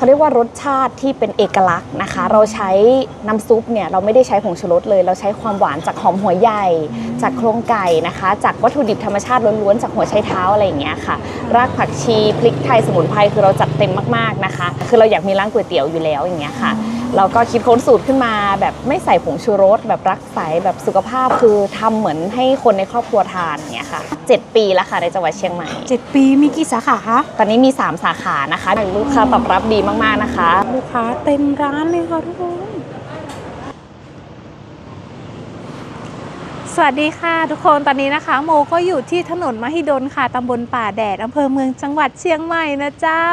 เขาเรียกว่ารสชาติที่เป็นเอกลักษณ์นะคะ เราใช้น้ำซุปเนี่ยเราไม่ได้ใช้ผงชูรสเลย เราใช้ความหวานจากหอมหัวใหญ่ จากโครงไก่นะคะ จากวัตถุดิบธรรมชาติล้วนๆจากหัวไชเท้าอะไรอย่างเงี้ยค่ะ รากผักชีพริกไทยสมุนไพรคือเราจัดเต็มมากๆนะคะ คือเราอยากมีร้านก๋วยเตี๋ยวอยู่แล้วอย่างเงี้ยค่ะเราก็คิดค้นสูตรขึ้นมาแบบไม่ใส่ผงชูรส แบบรักใสแบบสุขภาพคือทำเหมือนให้คนในครอบครัวทานอย่างเงี้ยค่ะเจ็ดปีแล้วค่ะในจังหวัดเชียงใหม่เจ็ดปีมีกี่สาขาคะตอนนี้มี 3 สาขานะคะลูกค้าตอบรับดีมากๆนะคะ ลูกค้าเต็มร้านเลยค่ะทุกคน ส วัสดีค่ะทุกคนตอนนี้นะคะ โมก็อยู่ที่ถนนมหิดลค่ะตำบลป่าแดดอำเภอเมืองจังหวัดเชียงใหม่นะเจ้า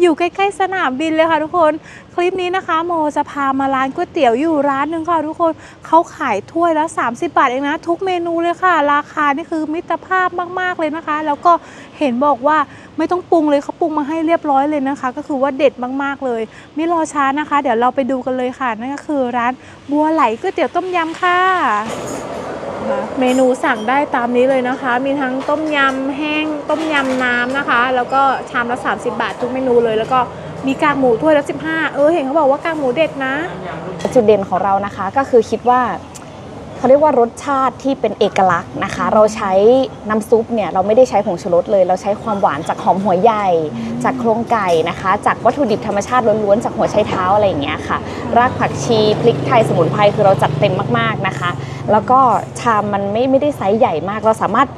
อยู่ใกล้ๆสนามบินเลยค่ะทุกคนคลิปนี้นะคะ โมจะพามาร้านก๋วยเตี๋ยวอยู่ร้านหนึ่งค่ะทุกคนเขาขายถ้วยและ30 บาทเองนะทุกเมนูเลยค่ะ ราคานี่คือมิตรภาพมากๆเลยนะคะ แล้วก็เห็นบอกว่าไม่ต้องปรุงเลยเขาปรุงมาให้เรียบร้อยเลยนะคะ ก็คือว่าเด็ดมากๆเลยไม่รอช้านะคะ เดี๋ยวเราไปดูกันเลยค่ะนั่นก็คือร้านบัวไหลก๋วยเตี๋ยวต้มยำค่ะ เมนูสั่งได้ตามนี้เลยนะคะ มีทั้งต้มยำแห้งต้มยำน้ำนะคะ แล้วก็ชามละ 30 บาททุกเมนูเลย แล้วก็มีกากหมูถ้วยละ 15 เออเห็นเขาบอกว่ากากหมูเด็ดนะ จุดเด่นของเรานะคะก็คือคิดว่า เขาเรียกว่ารสชาติที่เป็นเอกลักษณ์นะคะ เราใช้น้ำซุปเนี่ยเราไม่ได้ใช้ผงชูรสเลย เราใช้ความหวานจากหอมหัวใหญ่ จากโครงไก่นะคะ จากวัตถุดิบธรรมชาติล้วนๆจากหัวไชเท้าอะไรอย่างเงี้ยค่ะ รากผักชีพริกไทยสมุนไพรคือเราจัดเต็มมากๆนะคะ แล้วก็ชามมันไม่ไม่ได้ไซส์ใหญ่มาก เราสามารถ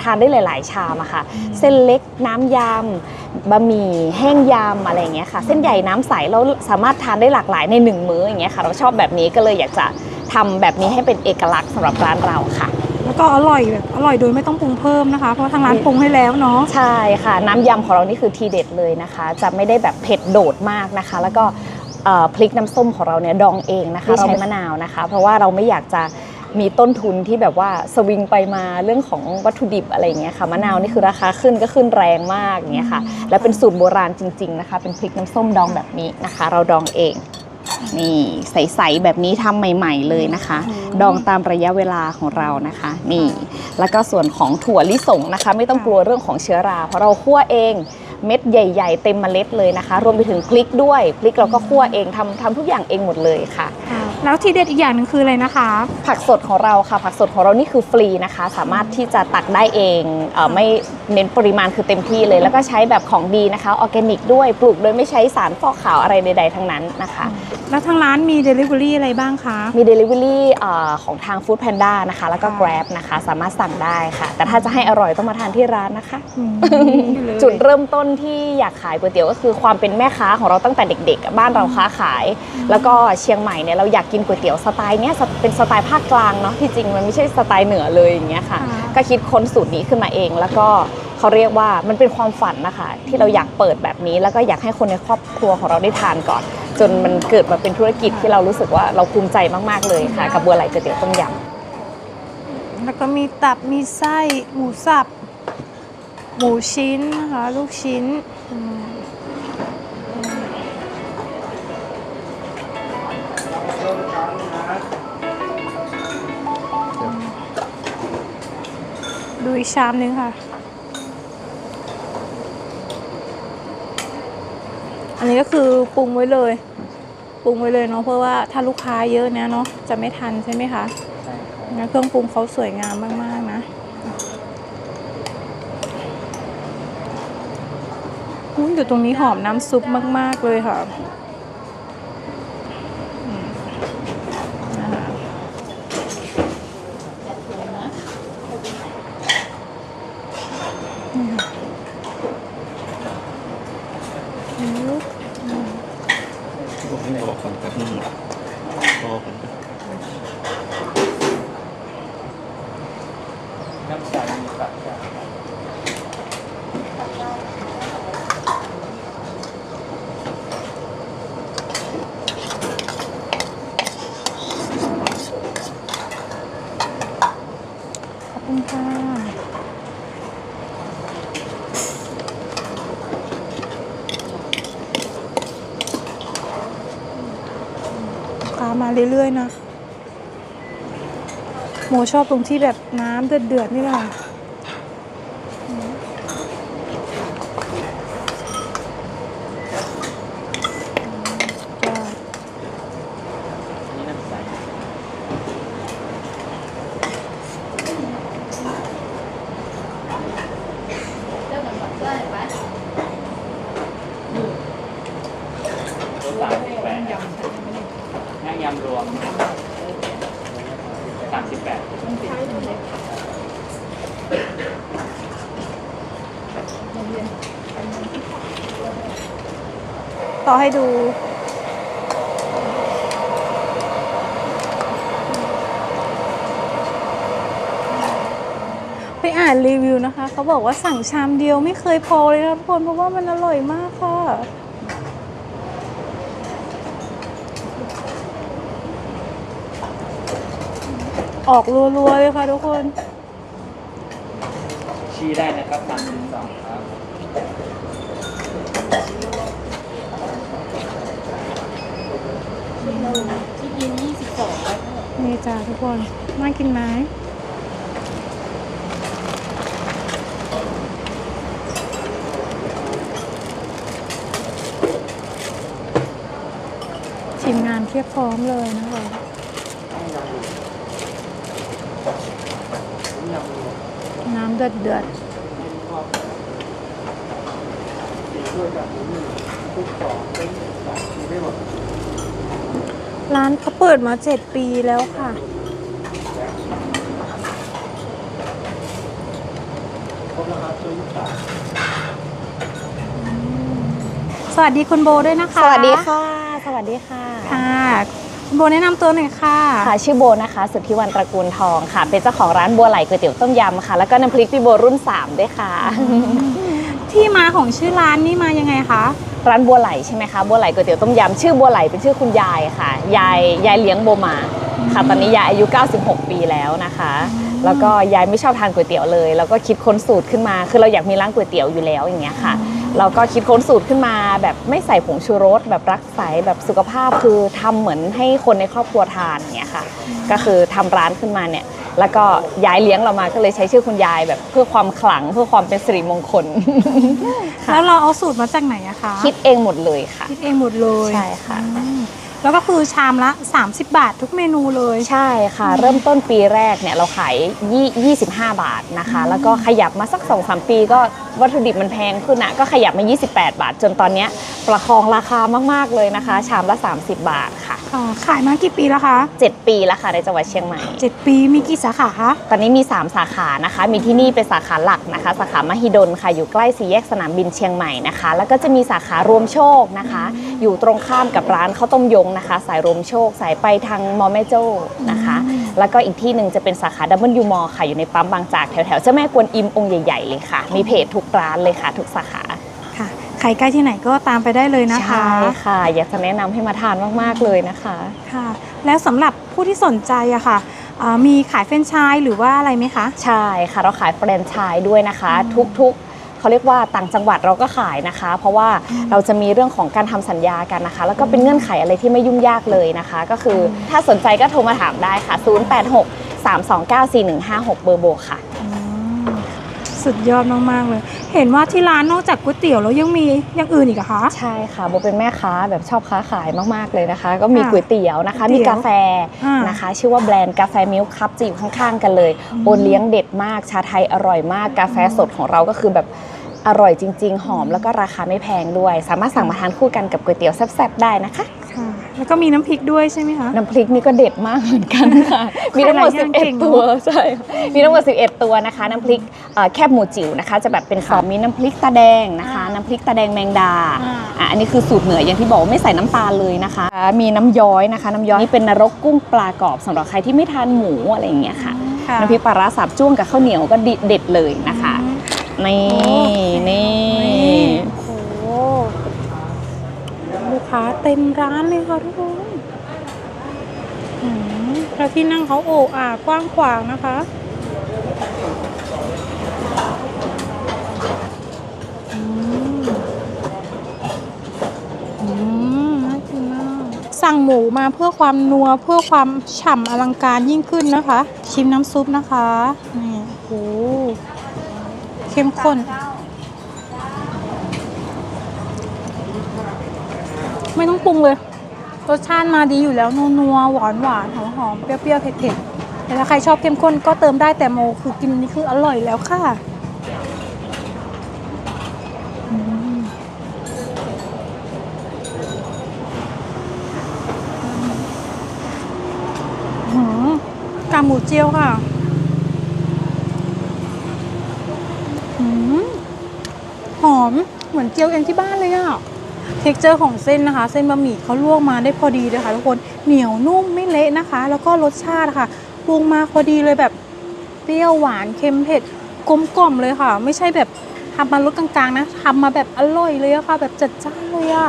ทานได้หลาย ๆ ชามอะค่ะ เส้นเล็กน้ำยำบะหมี่แห้งยำอะไรอย่างเงี้ยค่ะ เส้นใหญ่น้ำใสเราสามารถทานได้หลากหลายในหนึ่งมื้ออย่างเงี้ยค่ะ เราชอบแบบนี้ก็เลยอยากจะ ทำแบบนี้ให้เป็นเอกลักษณ์สำหรับร้านเราค่ะ แล้วก็อร่อยแบบอร่อยโดยไม่ต้องปรุงเพิ่มนะคะ เพราะว่าทางร้านปรุงให้แล้วเนาะใช่ค่ะ น้ำยำของเรานี่คือทีเด็ดเลยนะคะ จะไม่ได้แบบเผ็ดโดดมากนะคะ แล้วก็เอ่อพริกน้ำส้มของเราเนี่ยดองเองนะคะเราใช้มะนาวนะคะ เพราะว่าเราไม่อยากจะมีต้นทุนที่แบบว่าสวิงไปมาเรื่องของวัตถุดิบอะไรอย่างเงี้ยค่ะมะนาวนี่คือราคาขึ้นก็ขึ้นแรงมากอย่างเงี้ยค่ะ แล้วเป็นสูตรโบราณจริง ๆนะคะ เป็นพริกน้ำส้มดองแบบนี้นะคะ เราดองเอง นี่ใสๆแบบนี้ทำใหม่ ๆเลยนะคะ ดองตามระยะเวลาของเรานะคะ นี่ แล้วก็ส่วนของถั่วลิสงนะคะ ไม่ต้องกลัวเรื่องของเชื้อรา เพราะเราคั่วเองเม็ดใหญ่ ๆ เต็มเมล็ดเลยนะคะ รวมไปถึงพริกด้วยพริกเราก็คั่วเองทำทำทุกอย่างเองหมดเลยค่ะ แล้วที่เด็ดอีกอย่างหนึ่งคืออะไรนะคะ ผักสดของเราค่ะ ผักสดของเรานี่คือฟรีนะคะ สามารถที่จะตักได้เองเออไม่เน้นปริมาณคือเต็มที่เลย แล้วก็ใช้แบบของดีนะคะออร์แกนิกด้วยปลูกโดยไม่ใช้สารฟอกขาวอะไรใด ๆ ทั้งนั้นนะคะ แล้วทางร้านมี Delivery อะไรบ้างคะ มี Delivery เอ่อของทาง Food Panda นะคะ แล้วก็ค่ะ Grab นะคะ สามารถสั่งได้ค่ะ แต่ถ้าจะให้อร่อยต้องมาทานที่ร้านนะคะ อืมจุดเริ่มต้นที่อยากขายก๋วยเตี๋ยวก็คือความเป็นแม่ค้าของเราตั้งแต่เด็กๆอะบ้านเราค้าขาย แล้วก็เชียงใหม่เนี่ยเราอยากกินก๋วยเตี๋ยวสไตล์เนี้ยสเป็นสไตล์ภาคกลางเนาะที่จริงมันไม่ใช่สไตล์เหนือเลยอย่างเงี้ยค่ะค่ะ ก็คิดค้นสูตรนี้ขึ้นมาเอง แล้วก็เขาเรียกว่ามันเป็นความฝันนะคะ ที่เราอยากเปิดแบบนี้ แล้วก็อยากให้คนในครอบครัวของเราได้ทานก่อน จนมันเกิดมาเป็นธุรกิจที่เรารู้สึกว่าเราภูมิใจมากๆเลยค่ะ กับบัวไหลก๋วยเตี๋ยวต้มยำแล้วก็มีตับมีไส้หมูสับ หมูชิ้นนะคะลูกชิ้น อืมดูอีกชามหนึงค่ะ อันนี้ก็คือปรุงไว้เลยปรุงไว้เลยเนาะเพราะว่าถ้าลูกค้าเยอะเนี่ยเนาะจะไม่ทันใช่ไหมคะนะเครื่องปรุงเขาสวยงามมากๆนะอุ๊ยอยู่ตรงนี้หอมน้ำซุปมาก ๆ เลยค่ะอืมนะคะนี่ค่ะ อืมบอกคนแบบนี้บอกคนขอบคุณค่ะลูกค้ามา เรื่อยๆนะโมชอบตรงที่แบบน้ำเดือดๆนี่แหละค่ะ สามสิบแปดแห้งยำรวมสามสิบแปด ต่อให้ดูไปอ่านรีวิวนะคะ เขาบอกว่าสั่งชามเดียวไม่เคยพอเลยนะทุกคนเพราะว่ามันอร่อยมากค่ะ ออกรัวๆเลยค่ะทุกคน ชี้ได้นะครับสามสิบสองครับนี่จ้าทุกคนน่ากินไหมทีมงานเพียบพร้อมเลยนะคะ น้ำ เดือดเดือดร้านเขาเปิดมาเจ็ดปีแล้วค่ะ สวัสดีคุณโบด้วยนะคะ สวัสดีค่ะ สวัสดีค่ะ ค่ะคุณ โบแนะนำตัวหน่อยค่ะ ค่ะชื่อโบนะคะ สุทธิวันตระกูลทองค่ะ เป็นเจ้าของร้านบัวไหลก๋วยเตี๋ยวต้มยำค่ะ แล้วก็น้ำพริกพี่โบรุ่น 3 ด้วยค่ะ ที่มาของชื่อร้านนี่มายังไงคะร้านบัวไหลใช่ไหมคะบัวไหลก๋วยเตี๋ยวต้มยำชื่อบัวไหลเป็นชื่อคุณยายค่ะ ยายยายเลี้ยงโบมาค่ะ ตอนนี้ยายอายุ 96 ปีแล้วนะคะ แล้วก็ยายไม่ชอบทานก๋วยเตี๋ยวเลย แล้วก็คิดค้นสูตรขึ้นมา คือเราอยากมีร้านก๋วยเตี๋ยวอยู่แล้วอย่างเงี้ยค่ะ เราก็คิดค้นสูตรขึ้นมาแบบไม่ใส่ผงชูรสแบบรักใสแบบสุขภาพคือทำเหมือนให้คนในครอบครัวทานอย่างเงี้ยค่ะ ก็คือทำร้านขึ้นมาเนี่ย แล้วก็ยายเลี้ยงเรามาก็เลยใช้ชื่อคุณยายแบบเพื่อความขลังเพื่อความเป็นสิริมงคลค่ะแล้วเราเอาสูตรมาจากไหนอะคะ คิดเองหมดเลยค่ะ คิดเองหมดเลย ใช่ค่ะอืม แล้วก็คือชามละ 30 บาททุกเมนูเลย ใช่ค่ะ เริ่มต้นปีแรกเนี่ยเราขายยี่25 บาทนะคะ แล้วก็ขยับมาสัก 2-3 ปีก็วัตถุดิบมันแพงขึ้นนะก็ขยับมา 28 บาท จนตอนเนี้ยประคองราคามากๆเลยนะคะ ชามละ 30 บาทค่ะ ค่ะ ขายมากี่ปีแล้วคะ 7 ปีแล้วค่ะในจังหวัดเชียงใหม่ 7 ปีมีกี่สาขาคะ ตอนนี้มี 3 สาขานะคะ มีที่นี่เป็นสาขาหลักนะคะ สาขามหิดลค่ะ อยู่ใกล้สี่แยกสนามบินเชียงใหม่นะคะ แล้วก็จะมีสาขารวมโชคนะคะ อยู่ตรงข้ามกับร้านข้าวต้มยงนะคะ สายรวมโชค สายไปทางมอแม่โจ้นะคะ แล้วก็อีกที่หนึ่งจะเป็นสาขาดับเบิลยูมอค่ะ อยู่ในปั๊มบางจากแถวๆเจ้าแม่กวนอิมองค์ใหญ่ ๆ เลยค่ะ มีเพจทุกร้านเลยค่ะ ทุกสาขาค่ะ ใครใกล้ที่ไหนก็ตามไปได้เลยนะคะใช่ค่ะ อยากจะแนะนำให้มาทานมากๆเลยนะคะค่ะ แล้วสำหรับผู้ที่สนใจอะค่ะอ่ามีขายเฟรนไชส์หรือว่าอะไรไหมคะ ใช่ค่ะ เราขายแฟรนไชส์ด้วยนะคะ ทุกๆ เขาเรียกว่าต่างจังหวัดเราก็ขายนะคะ เพราะว่าเราจะมีเรื่องของการทำสัญญากันนะคะ แล้วก็เป็นเงื่อนไขอะไรที่ไม่ยุ่งยากเลยนะคะ ก็คือถ้าสนใจก็โทรมาถามได้ค่ะ 086 329 4156 เบอร์โบค่ะ สุดยอดมากๆเลย เห็นว่าที่ร้านนอกจากก๋วยเตี๋ยวแล้วยังมีอย่างอื่นอีกเหรอะคะ ใช่ค่ะโบเป็นแม่ค้าแบบชอบค้าขายมากๆเลยนะคะ ก็มีค่ะก๋วยเตี๋ยวนะคะก๋วยมีเตี๋ยวกาแฟอ่านนะคะ ชื่อว่าแบรนด์กาแฟมิลคัพจะอยู่ข้างๆกันเลยโอนเลี้ยงเด็ดมากชาไทยอร่อยมากกาแฟสดของเราก็คือแบบอร่อยจริง ๆ หอมแล้วก็ราคาไม่แพงด้วย สามารถสั่งมาทานคู่กันกับก๋วยเตี๋ยวแซ่บๆได้นะคะ ค่ะ แล้วก็มีน้ำพริกด้วยใช่ไหมคะ น้ำพริกนี่ก็เด็ดมากเหมือนกันค่ะ มีทั้งหมดหลายอย่างเก่ง 11เนอะตัวใช่ค่ะมีทั้งหมด 11 ตัวนะคะ น้ำพริกเอ่อแคบหมูจิ๋วนะคะ จะแบบเป็นซองมีน้ำพริกตาแดงนะคะ น้ำพริกตาแดงแมงดาอ่าอะอันนี้คือสูตรเหนืออย่างที่บอกว่าไม่ใส่น้ำตาลเลยนะคะมีน้ำย้อยนะคะ น้ำย้อยนี่เป็นนรกกุ้งปลากรอบสำหรับใครที่ไม่ทานหมูอะไรอย่างเงี้ยค่ะ ค่ะ น้ำพริกปลาร้าสับจ้วงกับข้าวเหนียวก็ดิเด็ดเลยนะคะนี่โอ้ นี่ โอ้โหลูก ค้าเต็มร้านเลยค่ะทุกคนแล้วที่นั่งเขาโอ้อากว้างขวางนะคะอืมอืมน่ากินมากสั่งหมูมาเพื่อความนัวเพื่อความฉ่ำอลังการยิ่งขึ้นนะคะ ชิมน้ำซุปนะคะ นี่โอ้โหเข้มข้น ไม่ต้องปรุงเลย รสชาติมาดีอยู่แล้วนัวนัวหวานหวานหอมหอมเปรี้ยวๆเผ็ดๆแต่ถ้าใครชอบเข้มข้นก็เติมได้แต่โมคือกินนี่คืออร่อยแล้วค่ะกากหมูเจียวค่ะหอม เหมือนเจียวเองที่บ้านเลยอะ เท็กเจอร์ของเส้นนะคะ เส้นบะหมี่เขาลวกมาได้พอดีเลยค่ะทุกคนเหนียวนุ่มไม่เละนะคะ แล้วก็รสชาติค่ะปรุงมาพอดีเลยแบบเปรี้ยวหวานเค็มเผ็ดกลมกล่อมเลยค่ะ ไม่ใช่แบบทำมารสกลางๆนะทำมาแบบอร่อยเลยอะค่ะ แบบจัดจ้านเลยอะ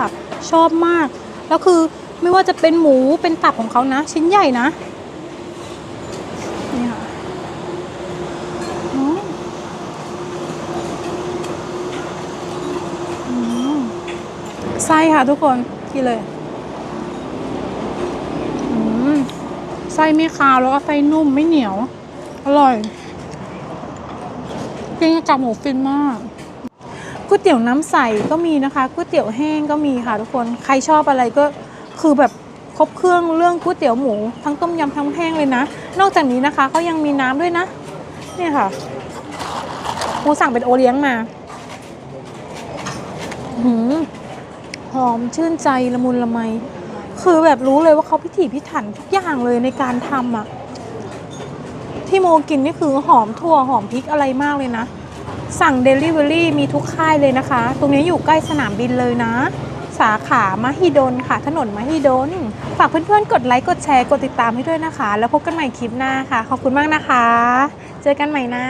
ชอบมากแล้วคือไม่ว่าจะเป็นหมูเป็นตับของเขานะ ชิ้นใหญ่นะ นี่ค่ะอืมอืม ไส้ค่ะทุกคนกินเลยไส้ไม่คาวแล้วก็ไส้นุ่มไม่เหนียว อร่อยกินกับหมูฟินมากก๋วยเตี๋ยวน้ำใสก็มีนะคะก๋วยเตี๋ยวแห้งก็มีค่ะทุกคนใครชอบอะไรก็คือแบบครบเครื่องเรื่องก๋วยเตี๋ยวหมู ทั้งต้มยำทั้งแห้งเลยนะ นอกจากนี้นะคะเขายังมีน้ำด้วยนะ เนี่ยค่ะโมสั่งเป็นโอเลี้ยงมาหืม หอมชื่นใจละมุนละไม คือแบบรู้เลยว่าเขาพิถีพิถันทุกอย่างเลยในการทำอะที่โมกินนี่คือหอมถั่วหอมพริกอะไรมากเลยนะ สั่ง Delivery มีทุกค่ายเลยนะคะ ตรงนี้อยู่ใกล้สนามบินเลยนะ สาขามหิดลค่ะ ถนนมหิดล ฝากเพื่อนๆ กดไลค์กดแชร์กดติดตามให้ด้วยนะคะ แล้วพบกันใหม่คลิปหน้าค่ะ ขอบคุณมากนะคะ เจอกันใหม่นะ